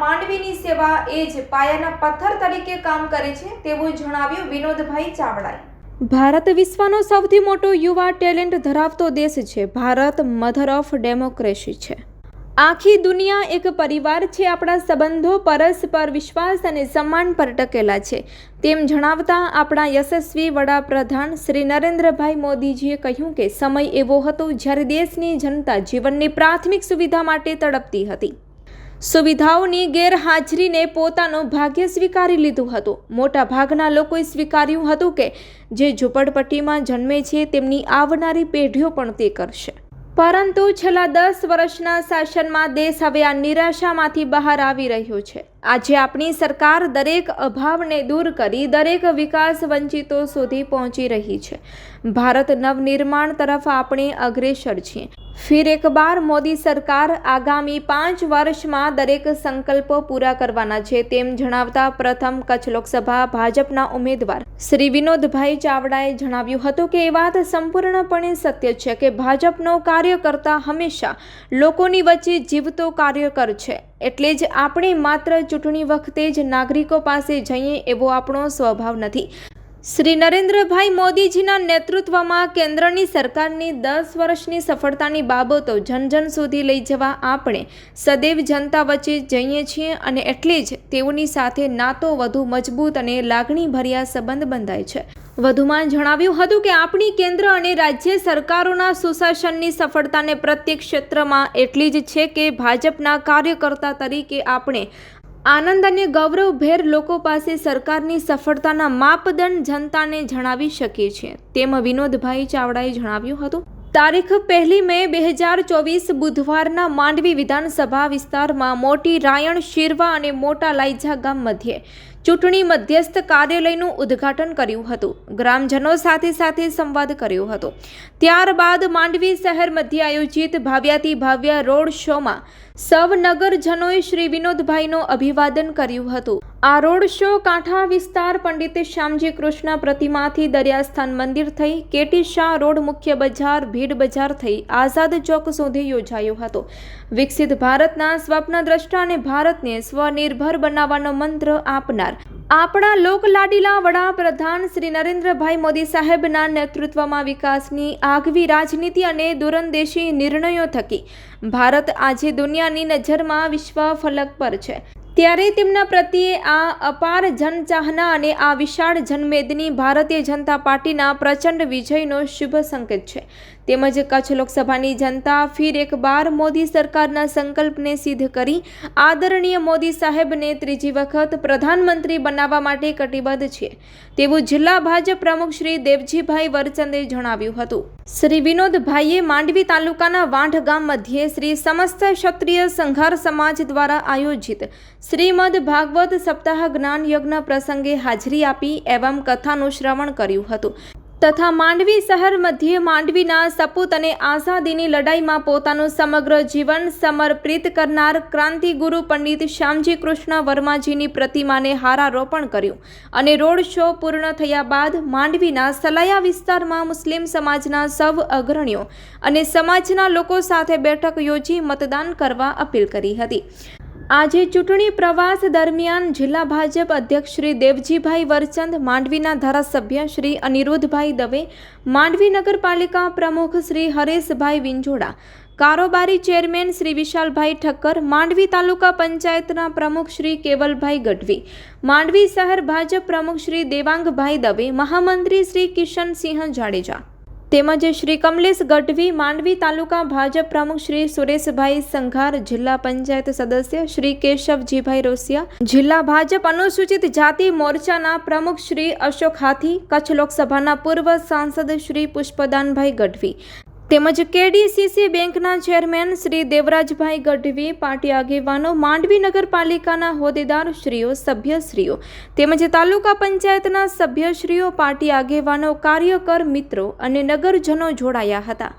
માંડવીની સેવા એ જ પાયાના પથ્થર તરીકે કામ કરે છે તેવું જણાવ્યું વિનોદભાઈ ચાવડાએ. ભારત વિશ્વનો સૌથી મોટો યુવા ટેલેન્ટ ધરાવતો દેશ છે ભારત, મધર ઓફ ડેમોક્રેસી છે. આખી દુનિયા એક પરિવાર છે, આપણા સંબંધો પરસ્પર વિશ્વાસ અને સન્માન પર ટકેલા છે. તેમ જણાવતા આપણા યશસ્વી વડાપ્રધાન શ્રી નરેન્દ્રભાઈ મોદીજીએ કહ્યું કે સમય એવો હતો જ્યારે દેશની જનતા જીવનની પ્રાથમિક સુવિધા માટે તડપતી હતી. સુવિધાઓની ગેરહાજરીને પોતાનું ભાગ્ય સ્વીકારી લીધું હતું. મોટા ભાગના લોકોએ સ્વીકાર્યું હતું કે જે ઝૂંપડપટ્ટીમાં જન્મે છે તેમની આવનારી પેઢીઓ પણ તે કરશે. પરંતુ છેલ્લા દસ વર્ષના શાસનમાં દેશ હવે આ નિરાશામાંથી બહાર આવી રહ્યો છે. આજે આપણી સરકાર દરેક અભાવને દૂર કરી દરેક વિકાસ વંચિતો સુધી પહોંચી રહી છે. ભારત નવનિર્માણ તરફ આપણે અગ્રેસર છીએ. ફિર એકબાર મોદી સરકાર આગામી પાંચ વર્ષમાં દરેક સંકલ્પો પૂરા કરવાના છે તેમ જણાવતા પ્રથમ કચ્છ લોકસભા ભાજપના ઉમેદવાર શ્રી વિનોદભાઈ ચાવડાએ જણાવ્યું હતું કે એ વાત સંપૂર્ણપણે સત્ય છે કે ભાજપનો કાર્યકર્તા હંમેશા લોકોની વચ્ચે જીવતો કાર્યકર છે. એટલે જ આપણે માત્ર ચૂંટણી વખતે જ નાગરિકો પાસે જઈએ એવો આપણો સ્વભાવ નથી. શ્રી નરેન્દ્રભાઈ મોદીજીના નેતૃત્વમાં કેન્દ્રની સરકારની દસ વર્ષની સફળતાની બાબતો જન જન સુધી લઈ જવા આપણે સદૈવ જનતા વચ્ચે જઈએ છીએ અને એટલે જ તેઓની સાથે નાતો વધુ મજબૂત અને લાગણીભર્યા સંબંધ બંધાય છે. વધુમાં જણાવ્યું હતું કે આપણી કેન્દ્ર અને રાજ્ય સરકારોના સુશાસનની સફળતાને પ્રત્યેક ક્ષેત્રમાં એટલી જ છે કે ભાજપના કાર્યકર્તા તરીકે આપણે આનંદ અને ગૌરવભેર લોકો પાસે સરકારની સફળતાના માપદંડ જનતાને જણાવી શકે છે. તેમ વિનોદભાઈ ચાવડાએ જણાવ્યું હતું. તારીખ પહેલી મે બે હજાર ચોવીસ બુધવારના માંડવી વિધાનસભા વિસ્તારમાં મોટી રાયણ શિરવા અને મોટા લાઈજા ગામ મધ્યે ચૂંટણી મધ્યસ્થ કાર્યાલયનું ઉદ્ઘાટન કર્યું હતું. ગ્રામજનો સાથે સાથે સંવાદ કર્યો હતો. ત્યારબાદ માંડવી શહેર મધ્ય આયોજિત ભાવ્યાતી ભાવ્ય રોડ શોમાં સૌ નગરજનોએ શ્રી વિનોદભાઈનું અભિવાદન કર્યું હતું. આ રોડ શો કાંઠા વિસ્તાર પંડિત શ્યામજી કૃષ્ણ પ્રતિમાથી દરિયાસ્થાન મંદિર થઈ, કેટી શાહ રોડ મુખ્ય બજાર, ભીડ બજાર થઈ, આઝાદ ચોક સુધી યોજાયો હતો. વિકસિત ભારતના સ્વપ્નદ્રષ્ટા અને ભારતને સ્વનિર્ભર બનાવવાનો મંત્ર આપનાર આપણા લોકલાડીલા વડાપ્રધાન શ્રી નરેન્દ્રભાઈ મોદી સાહેબના નેતૃત્વમાં વિકાસની આગવી રાજનીતિ અને દૂરંદેશી નિર્ણયો થકી ભારત આજે દુનિયાની નજરમાં વિશ્વ ફલક પર છે. ત્યારે તેમના પ્રત્યે આ અપાર જનચાહના અને આ વિશાળ જનમેદની ભારતીય જનતા પાર્ટીના પ્રચંડ વિજયનો શુભ સંકેત છે. તેમજ કચ્છ લોકસભાની જનતા ફિર એક બાર મોદી સરકારના સંકલ્પને સિદ્ધ કરી આદરણીય મોદી સાહેબને ત્રીજી વખત પ્રધાનમંત્રી બનાવવા માટે કટિબદ્ધ છે. તેવું જિલ્લા ભાજપ પ્રમુખ શ્રી દેવજીભાઈ વરચંદે જણાવ્યું હતું. શ્રી વિનોદભાઈએ માંડવી તાલુકાના વાંઢ ગામ મધ્યે શ્રી સમસ્ત ક્ષત્રિય સંઘાર સમાજ દ્વારા આયોજિત શ્રીમદ ભાગવત સપ્તાહ જ્ઞાન યજ્ઞ પ્રસંગે હાજરી આપી એવમ કથાનું શ્રવણ કર્યું હતું. તથા માંડવી શહેર મધ્યે માંડવીના સપૂત અને આઝાદીની લડાઈમાં પોતાનું સમગ્ર જીવન સમર્પિત કરનાર ક્રાંતિગુરુ પંડિત શ્યામજી કૃષ્ણ વર્માજીની પ્રતિમાને હારારોપણ કર્યું અને રોડ શો પૂર્ણ થયા બાદ માંડવીના સલાયા વિસ્તારમાં મુસ્લિમ સમાજના સૌ અગ્રણીઓ અને સમાજના લોકો સાથે બેઠક યોજી મતદાન કરવા અપીલ કરી હતી. આજે ચૂંટણી પ્રવાસ દરમિયાન જિલ્લા ભાજપ અધ્યક્ષ શ્રી દેવજીભાઈ વરચંદ, માંડવીના ધારાસભ્ય શ્રી અનિરુદ્ધભાઈ દવે, માંડવી નગરપાલિકા પ્રમુખ શ્રી હરેશભાઈ વિંજોડા કારોબારી ચેરમેન શ્રી વિશાલભાઈ ઠક્કર, માંડવી તાલુકા પંચાયતના પ્રમુખ શ્રી કેવલભાઈ ગઢવી, માંડવી શહેર ભાજપ પ્રમુખ શ્રી દેવાંગભાઈ દવે, મહામંત્રી શ્રી કિશનસિંહ જાડેજા. તેમજ શ્રી કમલેશ ગઢવી, માંડવી તાલુકા ભાજપ પ્રમુખ શ્રી સુરેશભાઈ સંઘાર, જિલ્લા પંચાયત સદસ્ય શ્રી કેશવજીભાઈ રોસિયા, જિલ્લા ભાજપ અનુસૂચિત જાતિ મોરચાના પ્રમુખ શ્રી અશોક હાથી, કચ્છ લોકસભાના પૂર્વ સાંસદ શ્રી પુષ્પદાનભાઈ ગઢવી તેમજ કેડીસીસી બેંકના ચેરમેન શ્રી દેવરાજભાઈ ગઢવી, પાર્ટી આગેવાનો, માંડવી નગરપાલિકાના હોદ્દેદાર શ્રીઓ, સભ્યશ્રીઓ તેમજ તાલુકા પંચાયતના સભ્યશ્રીઓ, પાર્ટી આગેવાનો, કાર્યકર મિત્રો અને નગરજનો જોડાયા હતા.